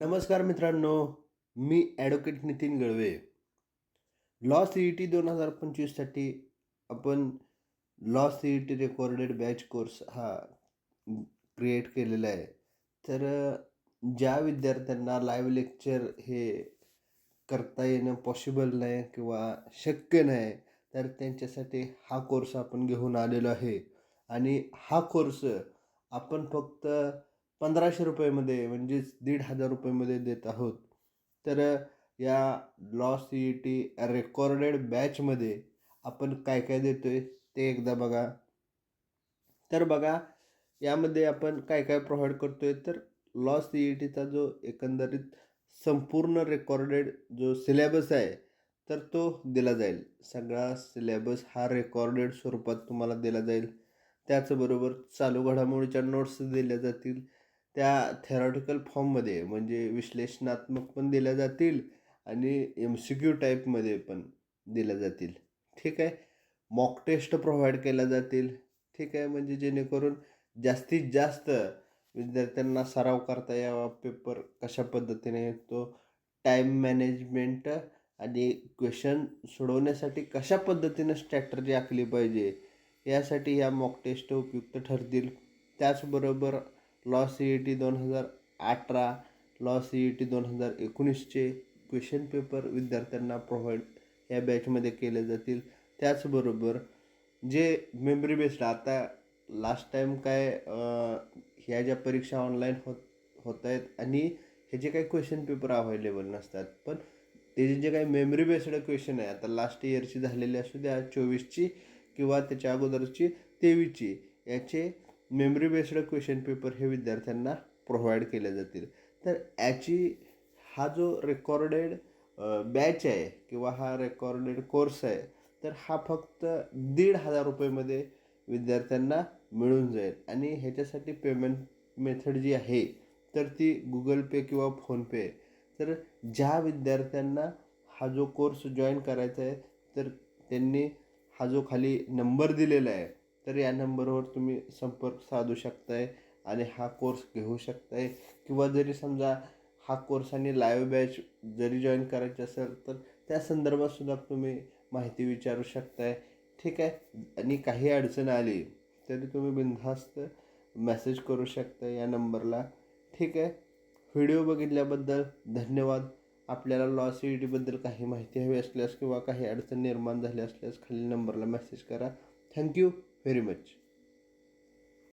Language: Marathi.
नमस्कार मित्रांनो मी advocate Nitin Galve. Law C E T दोन हजार पंचवीससाठी आपण law C E T recorded batch course हा क्रिएट केलेला आहे. तर ज्या विद्यार्थ्यांना लाईव्ह लेक्चर हे करता येणं पॉसिबल नाही किंवा शक्य नाही तर त्यांच्यासाठी हा कोर्स आपण घेऊन आलेलो आहे. आणि हा कोर्स आपण फक्त पंधराशे रुपयेमध्ये म्हणजेच दीड हजार रुपयेमध्ये देत आहोत. तर या law C E T recorded बॅचमध्ये आपण काय काय देतो आहे ते एकदा बघा. तर बघा यामध्ये आपण काय काय प्रोव्हाइड करतो आहे तर लॉ सी ई टीचा जो एकंदरीत संपूर्ण रेकॉर्डेड जो सिलेबस आहे तर तो दिला जाईल. सगळा सिलेबस हा रेकॉर्डेड स्वरूपात तुम्हाला दिला जाईल. त्याचबरोबर चालू घडामोडीच्या नोट्स दिल्या जातील. त्या थेरॉटिकल फॉर्ममध्ये म्हणजे विश्लेषणात्मक पण दिल्या जातील आणि एम सी क्यू टाईपमध्ये पण दिल्या जातील. ठीक आहे? मॉक टेस्ट प्रोव्हाइड केल्या जातील. ठीक आहे? म्हणजे जेणेकरून जास्तीत जास्त विद्यार्थ्यांना सराव करता यावा. पेपर कशा पद्धतीने तो टाईम मॅनेजमेंट आणि क्वेश्चन सोडवण्यासाठी कशा पद्धतीनं स्ट्रॅटर्जी आखली पाहिजे? यासाठी ह्या मॉक टेस्ट उपयुक्त ठरतील. त्याचबरोबर लॉ सी ई टी दोन हजार अठरा लॉ सी ई टी दोन हजार एकोणीसचे क्वेश्चन पेपर विद्यार्थ्यांना प्रोव्हाइड या बॅचमध्ये केले जातील. त्याचबरोबर जे मेमरी बेस्ड आता लास्ट टाईम काय ह्या ज्या परीक्षा ऑनलाईन होत होत आहेत आणि हे जे काही क्वेश्चन पेपर अवेलेबल नसतात पण त्याचे जे काही मेमरी बेस्ड क्वेश्चन आहे आता लास्ट इयरची झालेली असू द्या चोवीसची किंवा त्याच्या अगोदरची तेवीसची याचे मेमरी बेस्ड क्वेश्चन पेपर हे विद्यार्थ्यांना प्रोव्हाइड केले जातील. तर याची हा जो रेकॉर्डेड बॅच आहे किंवा हा रेकॉर्डेड कोर्स आहे तर हा फक्त दीड हजार रुपयेमध्ये विद्यार्थ्यांना मिळून जाईल. आणि ह्याच्यासाठी पेमेंट मेथड जी आहे तर ती गुगल पे किंवा फोनपे तर ज्या विद्यार्थ्यांना हा जो कोर्स जॉईन करायचा आहे तर त्यांनी हा जो खाली नंबर दिलेला आहे तर या नंबरवर तुम्ही संपर्क साधू शकताय आणि हा कोर्स घेऊ शकताय. किंवा जरी समजा हा कोर्स आणि लाईव्ह बॅच जरी जॉईन करायची असेल तर त्या संदर्भातसुद्धा तुम्ही माहिती विचारू शकताय. ठीक आहे? आणि काही अडचण आली तरी तुम्ही बिनधास्त मेसेज करू शकता या नंबरला. ठीक आहे? व्हिडिओ बघितल्याबद्दल धन्यवाद. आपल्याला लॉस ई टीबद्दल काही माहिती हवी असल्यास किंवा काही अडचण निर्माण झाली असल्यास खालील नंबरला मेसेज करा. Thank you very much.